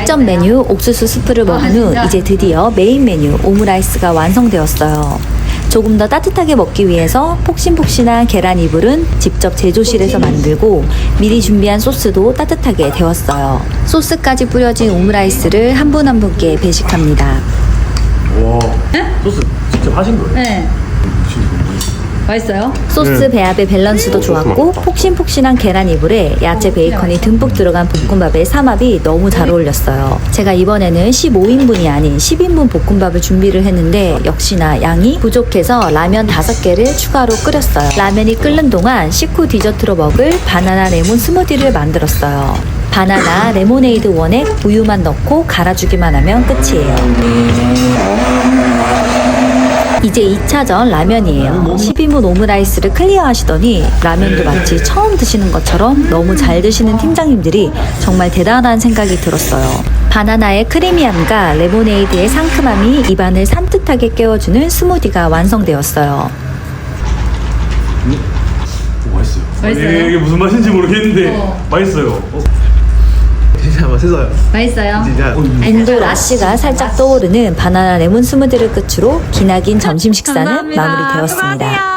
식전 메뉴 옥수수 스프를 먹은 후 이제 드디어 메인 메뉴 오므라이스가 완성되었어요. 조금 더 따뜻하게 먹기 위해서 폭신폭신한 계란 이불은 직접 제조실에서 만들고 미리 준비한 소스도 따뜻하게 데웠어요. 소스까지 뿌려진 오므라이스를 한 분 한 분께 배식합니다. 와 소스 직접 하신 거예요? 네. 맛있어요? 소스 배합의 밸런스도 좋았고 폭신폭신한 계란 이불에 야채 베이컨이 듬뿍 들어간 볶음밥의 삼합이 너무 잘 어울렸어요. 제가 이번에는 15인분이 아닌 10인분 볶음밥을 준비를 했는데 역시나 양이 부족해서 라면 5개를 추가로 끓였어요. 라면이 끓는 동안 식후 디저트로 먹을 바나나 레몬 스무디를 만들었어요. 바나나 레모네이드 원액 우유만 넣고 갈아주기만 하면 끝이에요. 이제 2차전 라면이에요. 12분 오므라이스를 클리어 하시더니 라면도 마치 처음 드시는 것처럼 너무 잘 드시는 팀장님들이 정말 대단한 생각이 들었어요. 바나나의 크리미함과 레모네이드의 상큼함이 입안을 산뜻하게 깨워주는 스무디가 완성되었어요. 오, 맛있어요. 맛있어요? 예, 이게 무슨 맛인지 모르겠는데 어. 맛있어요. 어. 진짜 맛있어요. 맛있어요? 진짜. 앵글 라쉬가 살짝 떠오르는 바나나 레몬 스무디를 끝으로 기나긴 점심 식사는. 마무리되었습니다. 수고하세요.